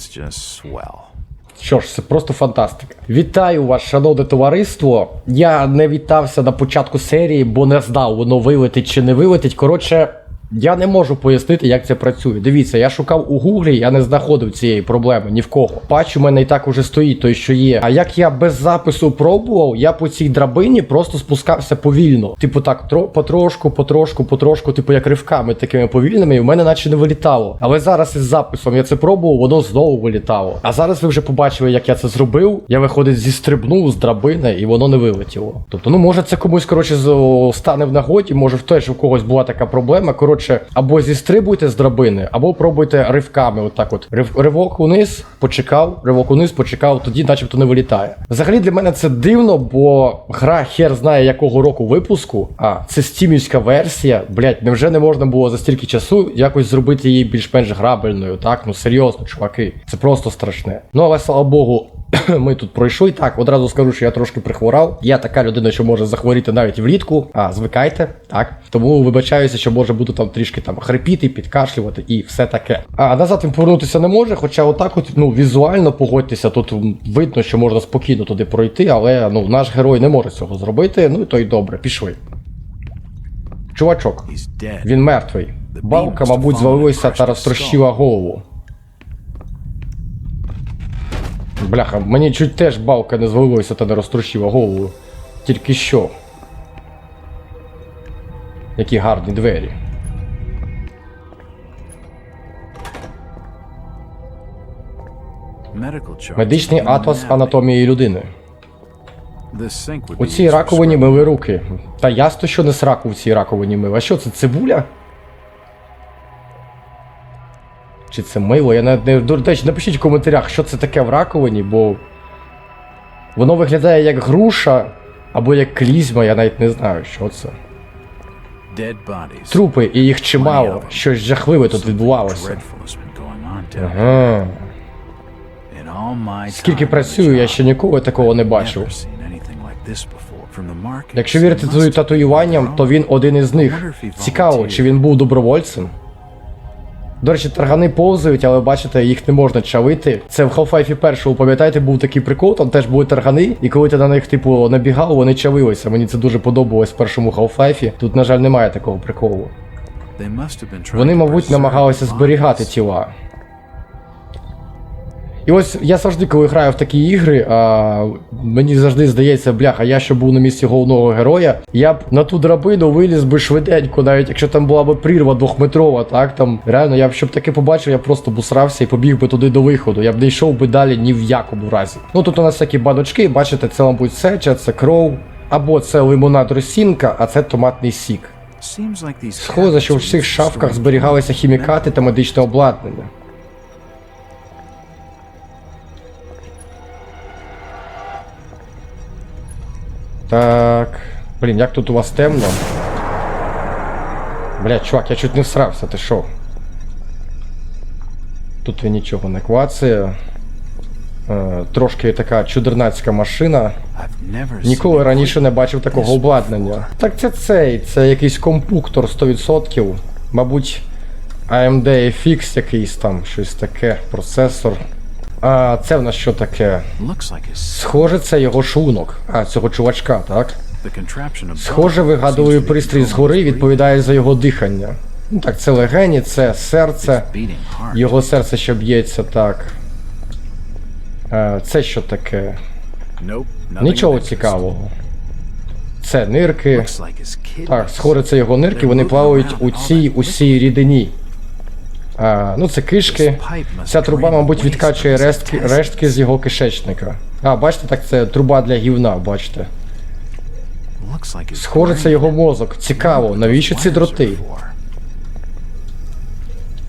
That's just swell. Що ж, це просто фантастика. Вітаю вас, шановне товариство. Я не вітався на початку серії, бо не знав, воно вилетить чи не вилетить. Коротше, я не можу пояснити, як це працює. Дивіться, я шукав у гуглі, я не знаходив цієї проблеми ні в кого. Патч у мене і так уже стоїть той, що є. А як я без запису пробував, я по цій драбині просто спускався повільно. Типу так, тро, потрошку, потрошку, потрошку, типу як ривками такими повільними, і в мене наче не вилітало. Але зараз із записом я це пробував, воно знову вилітало. А зараз ви вже побачили, як я це зробив. Я виходить зістрибнув з драбини, і воно не вилетіло. Тобто, ну може це комусь коротше стане в нагоді, може в теж у когось була така проблема. Коротше, або зістрибуйте з драбини, або пробуйте ривками. Отак, от Рив, ривок униз, почекав, ривок униз, почекав, тоді, начебто, не вилітає. Взагалі для мене це дивно, бо гра хер знає якого року випуску. А це стімівська версія. Блять, невже не можна було за стільки часу якось зробити її більш-менш грабельною? Так, ну серйозно, чуваки, це просто страшне. Ну але слава Богу. Ми тут пройшли. Так, одразу скажу, що я трошки прихворав. Я така людина, що може захворіти навіть влітку. А, звикайте, так. Тому вибачаюся, що може буду там трішки там хрипіти, підкашлювати і все таке. А назад він повернутися не може, хоча отак, от, ну, візуально погодьтеся, тут видно, що можна спокійно туди пройти, але ну, наш герой не може цього зробити. Ну і то й добре, пішли. Чувачок, він мертвий. Балка, мабуть, звалилася та розтрощила голову. Бляха, мені чуть теж балка не звалилася та не розтрощила голову. Тільки що. Які гарні двері. Медичний атлас анатомії людини. У цій раковині мили руки. Та ясно, що не сраку в цій раковині мив. А що це, цибуля? Чи це мило? Я не, не до речі, напишіть в коментарях, що це таке в раковині, бо воно виглядає як груша або як клізма, я навіть не знаю, що це. Трупи, і їх чимало. Щось жахливе тут відбувалося. Ага. Скільки працюю, я ще ніколи такого не бачив. Якщо вірити татуюванням, то він один із них. Цікаво, чи він був добровольцем. До речі, таргани повзають, але бачите, їх не можна чавити. Це в Half-Life першому, пам'ятаєте, був такий прикол, там теж були таргани, і коли ти на них, типу, набігав, вони чавилися. Мені це дуже подобалось в першому Half-Life. Тут, на жаль, немає такого приколу. Вони, мабуть, намагалися зберігати тіла. І ось я завжди, коли граю в такі ігри, а, мені завжди здається, бляха, я що був на місці головного героя, я б на ту драбину виліз би швиденько, навіть якщо там була б прірва двохметрова, так там реально, я б щоб таке побачив, я просто б усрався і побіг би туди до виходу. Я б не йшов би далі ні в якому разі. Ну тут у нас такі баночки, бачите, це, мабуть, сеча, це кров, або це лимонад росінка, а це томатний сік. Схоже, що в cabinets всіх шафках зберігалися хімікати та медичне обладнання. Так. Блін, як тут у вас темно? Бля, чувак, я чуть не всрався, ти що? Тут він нічого не клацає. Е, трошки така чудернацька машина. Ніколи раніше не бачив такого обладнання. Так це цей, це якийсь компуктор 100%. Мабуть, AMD FX якийсь там, щось таке, процесор. А це в нас що таке? Схоже, це його шлунок. А, цього чувачка, так? Схоже, вигадовий пристрій згори відповідає за його дихання. Ну так, це легені, це серце. Його серце що б'ється так. Е, Це що таке? Нічого цікавого. Це нирки. Так, схоже, це його нирки, вони плавають у цій усій рідині. А, ну, це кишки. Ця труба, мабуть, відкачує рештки, рештки з його кишечника. А, бачите, так це труба для гівна, бачите. Схоже, це його мозок. Цікаво, навіщо ці дроти?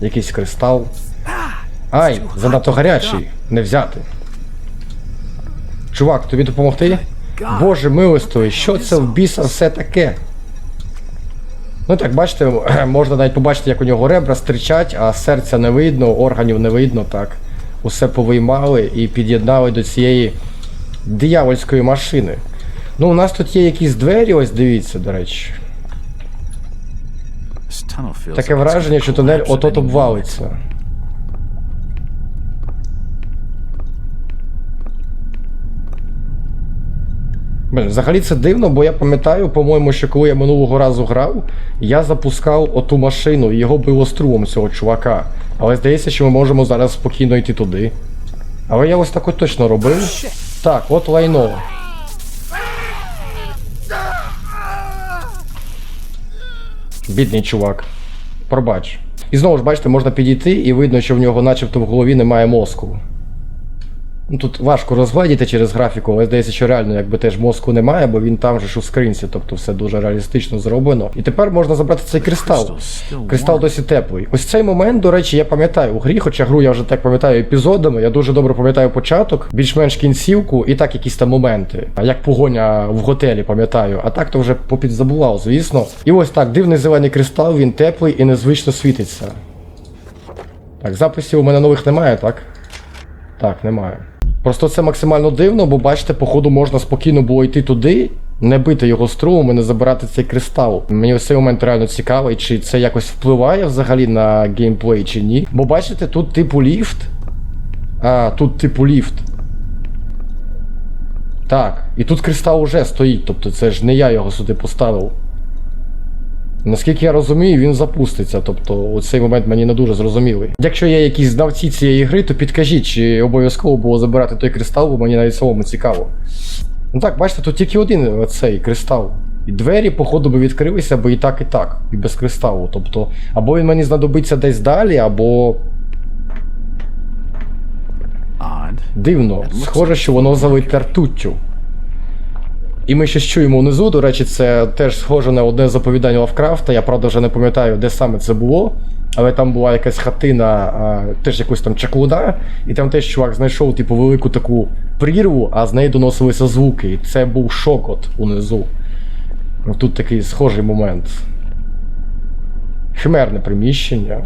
Якийсь кристал. Ай, занадто гарячий. Не взяти. Чувак, тобі допомогти? Боже милостивий, що це в біса все таке? Ну так, бачите, можна навіть побачити, як у нього ребра стричать, а серця не видно, органів не видно, так. Усе повиймали і під'єднали до цієї диявольської машини. Ну, у нас тут є якісь двері, ось дивіться, до речі. Таке враження, що тунель отот обвалиться. Взагалі це дивно, бо я пам'ятаю, по-моєму, що коли я минулого разу грав, я запускав оту машину і його било струмом цього чувака. Але здається, що ми можемо зараз спокійно йти туди. Але я ось так от точно робив. Так, от лайно. Бідний чувак. Пробач. І знову ж бачите, можна підійти і видно, що в нього начебто в голові немає мозку. Ну, тут важко розгледіти через графіку, але здається, що реально якби теж мозку немає, бо він там же ж у скринці, тобто все дуже реалістично зроблено. І тепер можна забрати цей кристал. Кристал досі теплий. Ось цей момент, до речі, я пам'ятаю у грі, хоча гру я вже так пам'ятаю епізодами. Я дуже добре пам'ятаю початок, більш-менш кінцівку, і так якісь там моменти. А як погоня в готелі, пам'ятаю. А так то вже попідзабував, звісно. І ось так, дивний зелений кристал, він теплий і незвично світиться. Так, записів у мене нових немає, так? Так, немає. Просто це максимально дивно, бо бачите, походу можна спокійно було йти туди, не бити його струмом і не забирати цей кристал. Мені ось цей момент реально цікавий, чи це якось впливає взагалі на геймплей чи ні. Бо бачите, тут типу ліфт. А, тут типу ліфт. Так, і тут кристал уже стоїть, тобто це ж не я його сюди поставив. Наскільки я розумію, він запуститься. Тобто, цей момент мені не дуже зрозумілий. Якщо є якісь знавці цієї гри, то підкажіть, чи обов'язково було забирати той кристал, бо мені навіть самому цікаво. Ну так, бачите, тут тільки один цей кристал. І двері, походу, би відкрилися, бо і так, і так, і без кристалу. Тобто, або він мені знадобиться десь далі, або. Дивно, схоже, що воно залите ртуттю. І ми щось чуємо внизу. До речі, це теж схоже на одне з оповідань Лавкрафта. Я правда вже не пам'ятаю, де саме це було. Але там була якась хатина, а, теж якось там чаклуна, і там теж чувак знайшов, типу, велику таку прірву, а з неї доносилися звуки. І це був шокот унизу. Тут такий схожий момент. Химерне приміщення.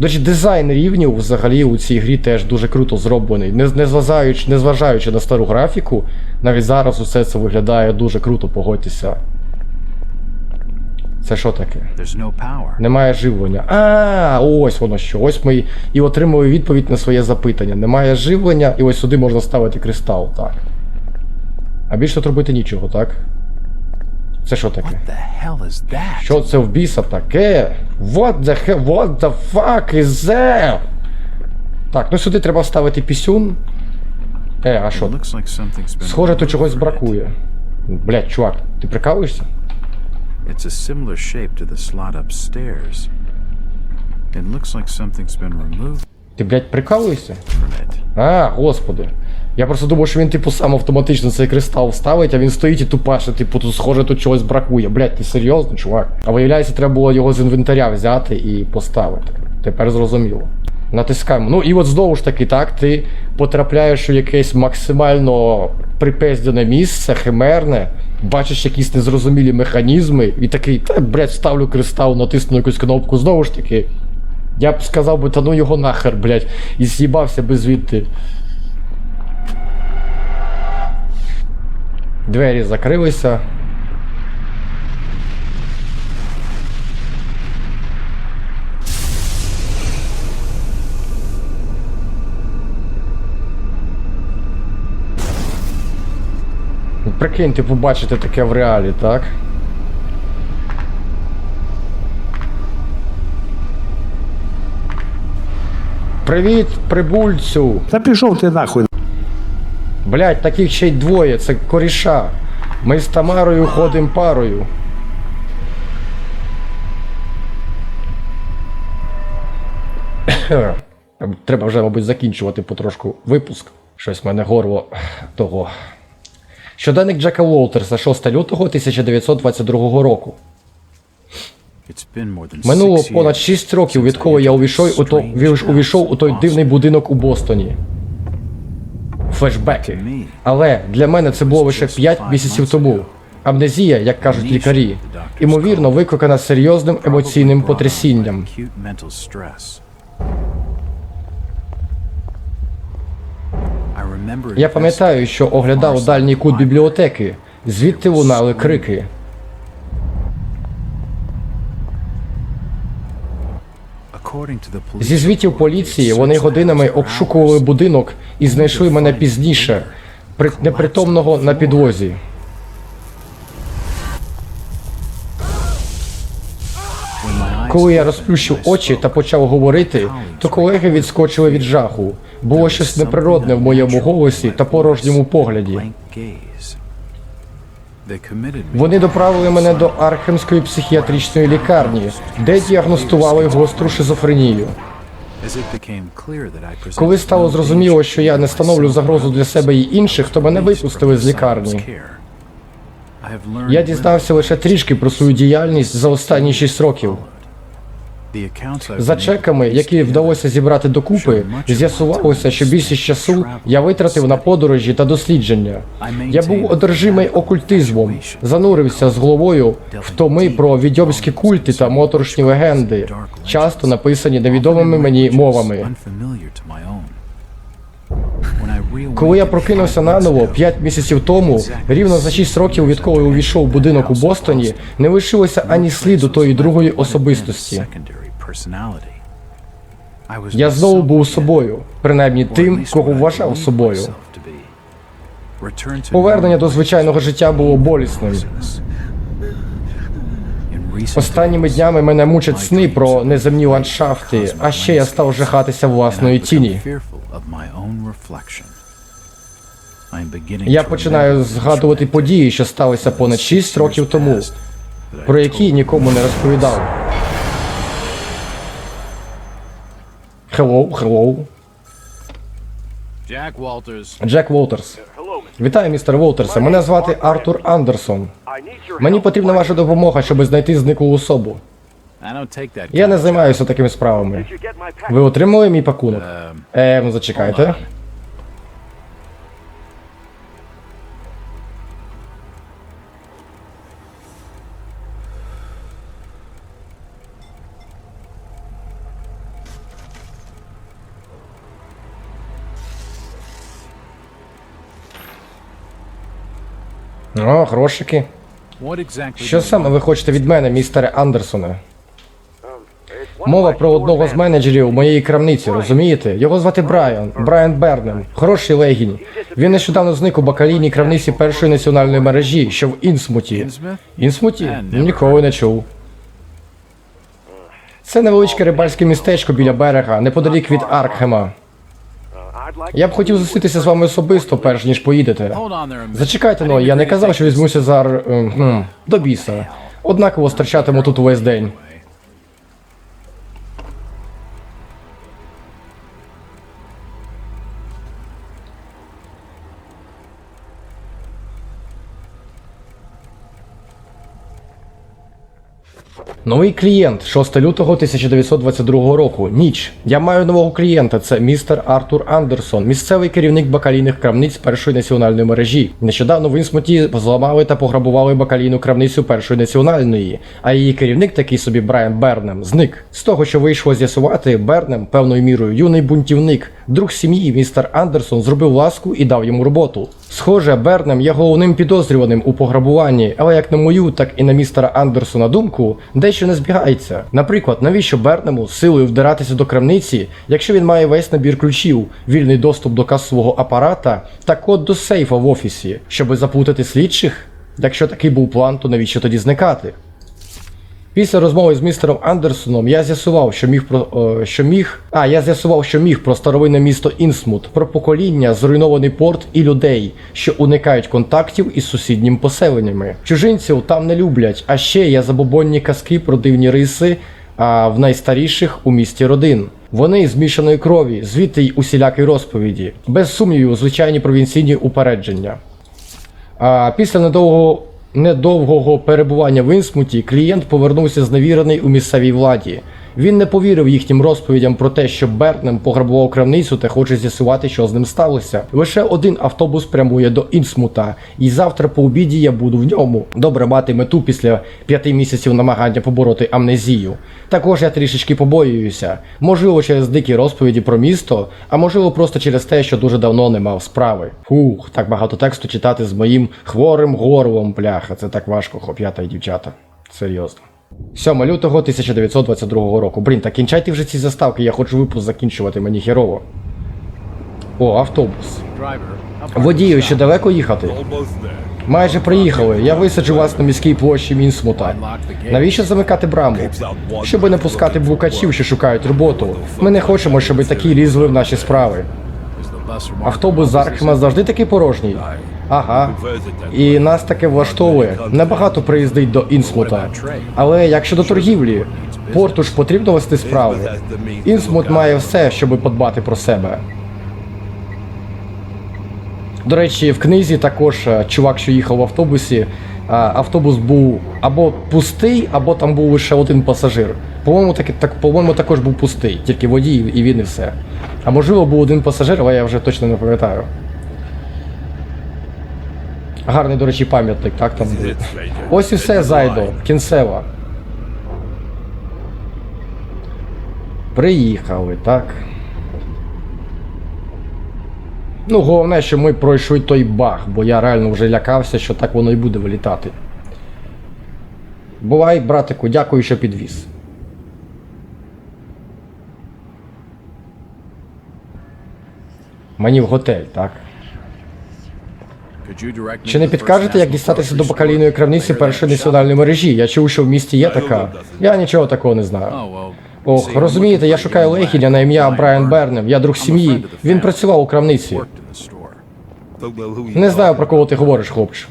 До речі, дизайн рівнів взагалі у цій грі теж дуже круто зроблений. Не, не, зважаючи, не зважаючи на стару графіку, навіть зараз усе це виглядає дуже круто, погодьтеся. Це що таке? No. Немає живлення. А, ось воно що. Ось ми і отримали відповідь на своє запитання. Немає живлення, і ось сюди можна ставити кристал, так. А більше тут робити нічого, так? Це що таке? What the hell is that? Що це в біса таке? What the hell, what the fuck is that? Так, ну сюди треба вставити пісюн. Е, а що? Схоже, тут чогось бракує. Блять, чувак, ти прикалуєшся? It's a similar shape to the slot upstairs. It looks like something's been removed Ти, блять, прикалуєшся? А, господи. Я просто думав, що він, типу, сам автоматично цей кристал вставить, а він стоїть і тупаше, типу, тут схоже, тут чогось бракує. Блять, ти серйозно, чувак? А виявляється, треба було його з інвентаря взяти і поставити. Тепер зрозуміло. Натискаємо. Ну і от знову ж таки, так, ти потрапляєш у якесь максимально припездяне місце, химерне, бачиш якісь незрозумілі механізми, і такий, та, блядь, ставлю кристал, натисну якусь кнопку, знову ж таки. Я б сказав би, та ну його нахер, блядь, і з'їбався би звідти. Двері закрилися. Ну, Прикиньте, побачити таке в реалі, так? Привіт, прибульцю! Та пішов ти нахуй. Блять, таких ще й двоє, це коріша. Ми з Тамарою ходимо парою. Треба вже, мабуть, закінчувати потрошку випуск. Щось в мене горло того. Щоденник Джека Уолтерса, 6 лютого 1922 року. It's been more than Минуло понад 6 років, відколи я увійшов у, то, увійшов у той дивний будинок у Бостоні. Флешбеки. Але для мене це було лише 5 місяців тому. Амнезія, як кажуть лікарі, імовірно, викликана серйозним емоційним потрясінням. Я пам'ятаю, що оглядав дальній кут бібліотеки, звідти лунали крики. Зі звітів поліції вони годинами обшукували будинок і знайшли мене пізніше, при... непритомного на підлозі. Коли я розплющив очі та почав говорити, то колеги відскочили від жаху. Було щось неприродне в моєму голосі та порожньому погляді. Вони доправили мене до Архемської психіатричної лікарні, де діагностували гостру шизофренію. Коли стало зрозуміло, що я не становлю загрозу для себе і інших, то мене випустили з лікарні. Я дізнався лише трішки про свою діяльність за останні шість років. За чеками, які вдалося зібрати докупи, з'ясувалося, що більшість часу я витратив на подорожі та дослідження. Я був одержимий окультизмом, занурився з головою в томи про відьомські культи та моторошні легенди, часто написані невідомими мені мовами. Коли я прокинувся наново 5 місяців тому, рівно за 6 років відколи увійшов в будинок у Бостоні, не лишилося ані сліду тої другої особистості. Я знову був собою, принаймні тим, кого вважав собою. Повернення до звичайного життя було болісним. Останніми днями мене мучать сни про неземні ландшафти, а ще я став жахатися власної тіні. Я починаю згадувати події, що сталися понад 6 років тому, про які нікому не розповідав. Хеллоу, хеллоу. Jack Walters. Джек Волтерс. Вітаю, містер Волтерсе. Мене звати Артур Андерсон. Мені потрібна ваша допомога, щоб знайти зниклу особу. Я не займаюся такими справами. Ви отримали мій пакунок? Е, ну зачекайте. О, грошики. Що саме ви хочете від мене, містере Андерсоне? Мова про одного з менеджерів моєї крамниці, розумієте? Його звати Брайан, Брайан Бернем. Хороший легінь. Він нещодавно зник у бакалійній крамниці першої національної мережі, що в Інсмуті. Інсмуті? Ніколи не чув. Це невеличке рибальське містечко біля берега, неподалік від Аркхема. Я б хотів зустрітися з вами особисто, перш ніж поїдете. Зачекайте, но, ну, я не казав, що візьмуся за р- ем, до біса. Однаково стерчатиму тут увесь день. Новий клієнт 6 лютого 1922 року. Ніч. Я маю нового клієнта. Це містер Артур Андерсон, місцевий керівник бакалійних крамниць першої національної мережі. Нещодавно в Інсмуті зламали та пограбували бакалійну крамницю першої національної, а її керівник, такий собі Брайан Бернем, зник. З того, що вийшло з'ясувати, Бернем певною мірою юний бунтівник, друг сім'ї, містер Андерсон зробив ласку і дав йому роботу. Схоже, Бернем є головним підозрюваним у пограбуванні, але як на мою, так і на містера Андерсона думку, дещо не збігається. Наприклад, навіщо Бернему силою вдиратися до крамниці, якщо він має весь набір ключів, вільний доступ до касового апарата та код до сейфа в офісі, щоби заплутати слідчих? Якщо такий був план, то навіщо тоді зникати? Після розмови з містером Андерсоном я з'ясував, що міг про е, що міг. А я з'ясував, що міг про старовинне місто Інсмут, про покоління, зруйнований порт і людей, що уникають контактів із сусідніми поселеннями. Чужинців там не люблять. А ще є забобонні казки про дивні риси. А в найстаріших у місті родин. Вони змішаної крові, звідти й усілякі розповіді, без сумнівів, звичайні провінційні упередження. А після недовгого, недовгого перебування в Інсмуті клієнт повернувся зневірений у місцевій владі. Він не повірив їхнім розповідям про те, що Бернем пограбував крамницю та хоче з'ясувати, що з ним сталося. Лише один автобус прямує до Інсмута, і завтра по обіді я буду в ньому. Добре мати мету після п'яти місяців намагання побороти амнезію. Також я трішечки побоююся. Можливо, через дикі розповіді про місто, а можливо просто через те, що дуже давно не мав справи. Фух, так багато тексту читати з моїм хворим горлом, бляха. Це так важко, хлоп'ята і дівчата. Серйозно. 7 лютого 1922 року. Блін, та кінчайте вже ці заставки, я хочу випуск закінчувати, мені херово. О, автобус. Водію, ще далеко їхати? Майже приїхали. Я висаджу вас на міській площі Мінсмута. Навіщо замикати браму? Щоби не пускати блукачів, що шукають роботу. Ми не хочемо, щоб такі лізли в наші справи. Автобус з Архема завжди такий порожній. Ага. І нас таке влаштовує. Небагато приїздить до Інсмута. Але як щодо торгівлі, порту ж потрібно вести справи. Інсмут має все, щоб подбати про себе. До речі, в книзі також е, чувак, що їхав в автобусі, автобус був або пустий, або там був лише один пасажир. По-моєму, так, так, по-моєму, також був пустий, тільки водій і він і все. А можливо, був один пасажир, але я вже точно не пам'ятаю. Гарний, до речі, пам'ятник, так там був. Ось і все, Зайдо, кінцева. Приїхали, так. Ну, головне, що ми пройшли той баг, бо я реально вже лякався, що так воно і буде вилітати. Бувай, братику, дякую, що підвіз. Мені в готель, так? Чи не підкажете, як дістатися до бакалійної крамниці першої національної мережі? Я чув, що в місті є така. Я нічого такого не знаю. Ох, розумієте, я шукаю Лехіля на ім'я Брайан Бернем. Я друг сім'ї. Він працював у крамниці. Не знаю про кого ти говориш, хлопче.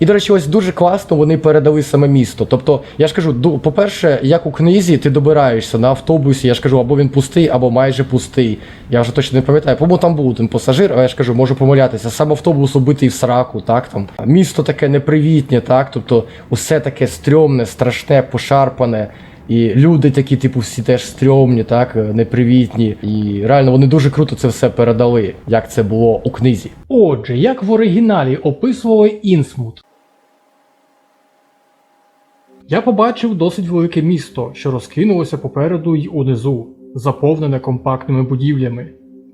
І, до речі, ось дуже класно вони передали саме місто. Тобто, я ж кажу, по-перше, як у книзі, ти добираєшся на автобусі, я ж кажу, або він пустий, або майже пустий. Я вже точно не пам'ятаю. По-моєму, там був один пасажир, але я ж кажу, можу помилятися. Сам автобус убитий в сраку, так там. Місто таке непривітне, так. Тобто, усе таке стрьомне, страшне, пошарпане. І люди такі, типу, всі теж стрьомні, так, непривітні. І реально вони дуже круто це все передали, як це було у книзі. Отже, як в оригіналі описували Інсмут. Я побачив досить велике місто, що розкинулося попереду й унизу, заповнене компактними будівлями.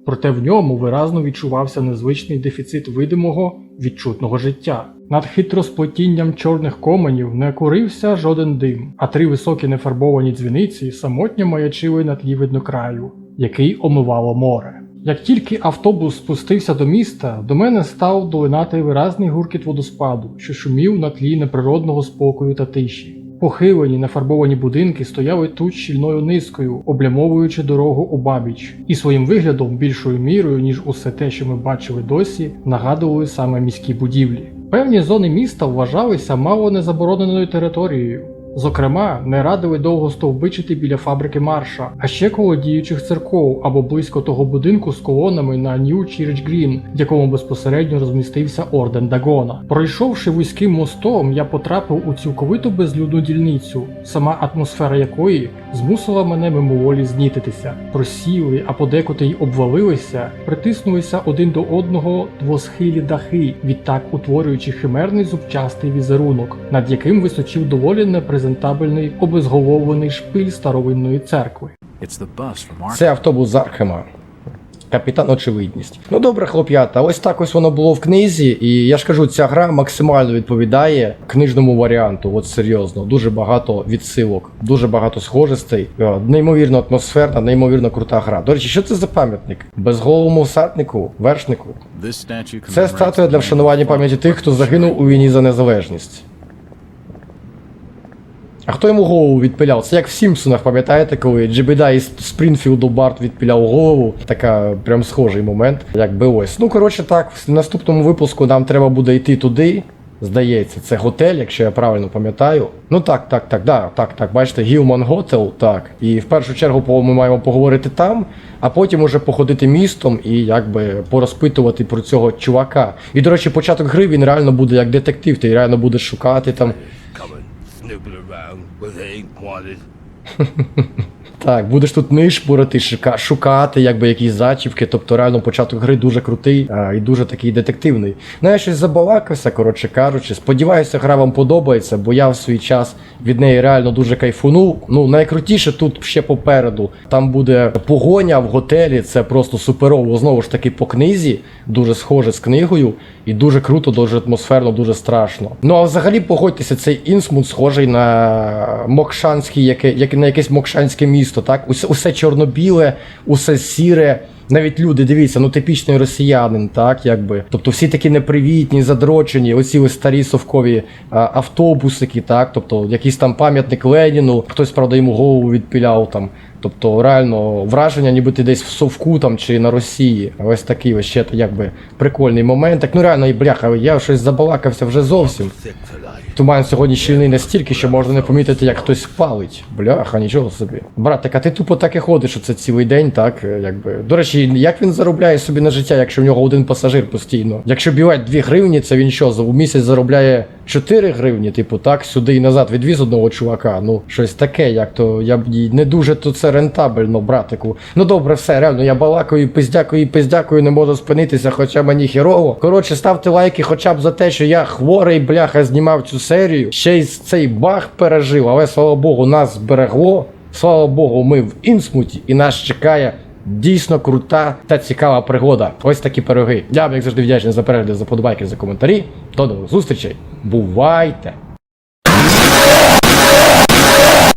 Проте в ньому виразно відчувався незвичний дефіцит видимого відчутного життя. Над хитросплетінням чорних коменів не курився жоден дим, а три високі нефарбовані дзвіниці самотньо маячили на тлі виднокраю, який омивало море. Як тільки автобус спустився до міста, до мене став долинати виразний гуркіт водоспаду, що шумів на тлі неприродного спокою та тиші. Похилені нефарбовані будинки стояли тут щільною низкою, облямовуючи дорогу у бабіч, і своїм виглядом більшою мірою, ніж усе те, що ми бачили досі, нагадували саме міські будівлі. Певні зони міста вважалися мало незабороненою територією. Зокрема, не радили довго стовбичити біля фабрики Марша, а ще коло діючих церков або близько того будинку з колонами на Нью Чірч Грін, в якому безпосередньо розмістився орден Дагона. Пройшовши вузьким мостом, я потрапив у цілковито безлюдну дільницю, сама атмосфера якої змусила мене мимоволі знітитися. Просіли, а подекуди й обвалилися, притиснулися один до одного двосхилі дахи, відтак утворюючи химерний зубчастий візерунок, над яким височив доволі непрезентабельний обезголовлений шпиль старовинної церкви. Це автобус з Архема. Капітан очевидність. Ну добре, хлоп'ята, ось так ось воно було в книзі, і я ж кажу, ця гра максимально відповідає книжному варіанту. От серйозно, дуже багато відсилок, дуже багато схожостей. Е, Неймовірно атмосферна, неймовірно крута гра. До речі, що це за пам'ятник? Безголовому всаднику, вершнику. Це статуя для вшанування пам'яті тих, хто загинув у війні за незалежність. А хто йому голову відпиляв? Це як в Сімпсонах, пам'ятаєте, коли Джебеда із Спрінфілду Барт відпиляв голову. Така прям схожий момент, якби ось. Ну, коротше, так, в наступному випуску нам треба буде йти туди. Здається, це готель, якщо я правильно пам'ятаю. Ну так, так, так, да, так, так. Бачите, Гілман Готел, так. І в першу чергу ми маємо поговорити там, а потім уже походити містом і якби порозпитувати про цього чувака. І, до речі, початок гри він реально буде як детектив, ти реально будеш шукати там. snooping around but they ain't wanted. Так, будеш тут нишпорити, шука- шукати якби якісь зачівки, тобто реально початок гри дуже крутий а, і дуже такий детективний. Ну я щось забалакався, коротше кажучи. Сподіваюся, гра вам подобається, бо я в свій час від неї реально дуже кайфунув. Ну, найкрутіше тут ще попереду. Там буде погоня в готелі, це просто суперово. Знову ж таки, по книзі, дуже схоже з книгою, і дуже круто, дуже атмосферно, дуже страшно. Ну а взагалі погодьтеся, цей інсмут схожий на Мокшанський, яке, як на якесь Мокшанське місто. Місто, так? Усе, усе чорно-біле, усе сіре. Навіть люди, дивіться, ну типічний росіянин, так якби. Тобто всі такі непривітні, задрочені, оці ось старі совкові а, автобусики, так, тобто якийсь там пам'ятник Леніну, хтось, правда, йому голову відпіляв там. Тобто реально враження, ніби ти десь в совку там чи на Росії. Ось такий ось ще якби прикольний момент. Так ну реально, і бляха, я щось забалакався вже зовсім. Туман сьогодні щільний настільки, що можна не помітити, як хтось палить. Бляха, нічого собі. Братик, а ти тупо так і ходиш оце цілий день, так? Якби. До речі, як він заробляє собі на життя, якщо в нього один пасажир постійно? Якщо бівать 2 гривні, це він що, за місяць заробляє 4 гривні, типу, так, сюди і назад відвіз одного чувака. Ну, щось таке, як то я б не дуже то це рентабельно, братику. Ну добре, все, реально, я балакаю, пиздякую пиздякую, не можу спинитися, хоча мені хірово. Коротше, ставте лайки хоча б за те, що я хворий, бляха, знімав цю серію. Ще й цей баг пережив, але слава Богу, нас зберегло. Слава Богу, ми в інсмуті і нас чекає. Дійсно крута та цікава пригода. Ось такі пироги. Я вам, як завжди, вдячний за перегляд, за подобайки, за коментарі. До нових зустрічей. Бувайте!